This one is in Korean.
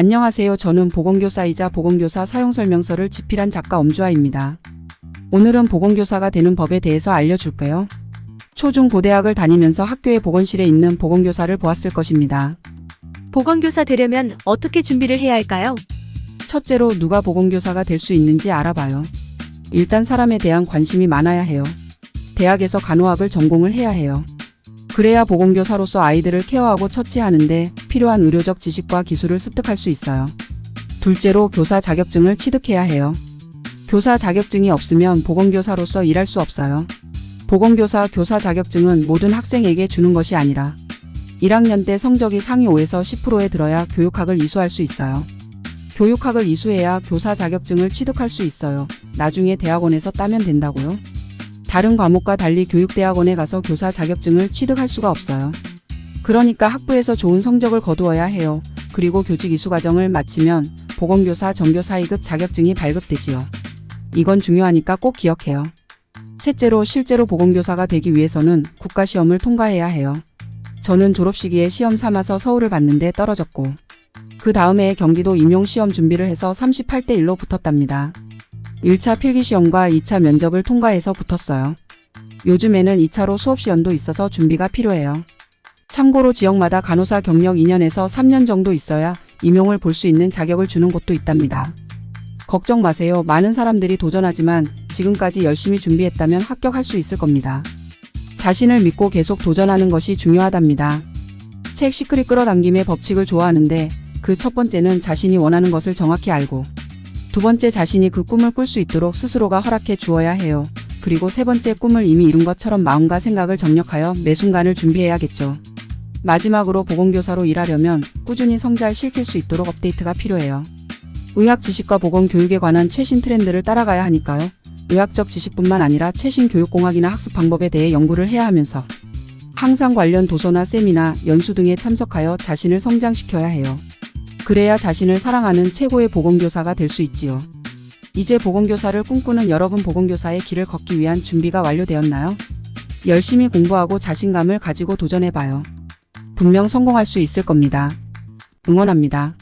안녕하세요. 저는 보건교사이자 보건교사 사용설명서를 집필한 작가 엄주아입니다. 오늘은 보건교사가 되는 법에 대해서 알려줄게요. 초중고대학을 다니면서 학교의 보건실에 있는 보건교사를 보았을 것입니다. 보건교사 되려면 어떻게 준비를 해야 할까요? 첫째로 누가 보건교사가 될 수 있는지 알아봐요. 일단 사람에 대한 관심이 많아야 해요. 대학에서 간호학을 전공을 해야 해요. 그래야 보건교사로서 아이들을 케어하고 처치하는데 필요한 의료적 지식과 기술을 습득할 수 있어요. 둘째로 교사 자격증을 취득해야 해요. 교사 자격증이 없으면 보건교사로서 일할 수 없어요. 보건교사 교사 자격증은 모든 학생에게 주는 것이 아니라 1학년 때 성적이 상위 5에서 10%에 들어야 교육학을 이수할 수 있어요. 교육학을 이수해야 교사 자격증을 취득할 수 있어요. 나중에 대학원에서 따면 된다고요. 다른 과목과 달리 교육대학원에 가서 교사 자격증을 취득할 수가 없어요. 그러니까 학부에서 좋은 성적을 거두어야 해요. 그리고 교직 이수 과정을 마치면 보건교사 전교사 2급 자격증이 발급되지요. 이건 중요하니까 꼭 기억해요. 셋째로 실제로 보건교사가 되기 위해서는 국가시험을 통과해야 해요. 저는 졸업 시기에 시험 삼아서 서울을 봤는데 떨어졌고 그 다음에 경기도 임용시험 준비를 해서 38대 1로 붙었답니다. 1차 필기시험과 2차 면접을 통과해서 붙었어요. 요즘에는 2차로 수업시연도 있어서 준비가 필요해요. 참고로 지역마다 간호사 경력 2년에서 3년 정도 있어야 임용을 볼 수 있는 자격을 주는 곳도 있답니다. 걱정 마세요. 많은 사람들이 도전하지만 지금까지 열심히 준비했다면 합격할 수 있을 겁니다. 자신을 믿고 계속 도전하는 것이 중요하답니다. 책 시크릿 끌어당김의 법칙을 좋아하는데 그 첫 번째는 자신이 원하는 것을 정확히 알고 두 번째 자신이 그 꿈을 꿀 수 있도록 스스로가 허락해 주어야 해요. 그리고 세 번째 꿈을 이미 이룬 것처럼 마음과 생각을 접력하여 매 순간을 준비해야겠죠. 마지막으로 보건교사로 일하려면 꾸준히 성잘 실킬 수 있도록 업데이트가 필요해요. 의학 지식과 보건 교육에 관한 최신 트렌드를 따라가야 하니까요. 의학적 지식뿐만 아니라 최신 교육공학이나 학습 방법에 대해 연구를 해야 하면서 항상 관련 도서나 세미나, 연수 등에 참석하여 자신을 성장시켜야 해요. 그래야 자신을 사랑하는 최고의 보건교사가 될 수 있지요. 이제 보건교사를 꿈꾸는 여러분 보건교사의 길을 걷기 위한 준비가 완료되었나요? 열심히 공부하고 자신감을 가지고 도전해봐요. 분명 성공할 수 있을 겁니다. 응원합니다.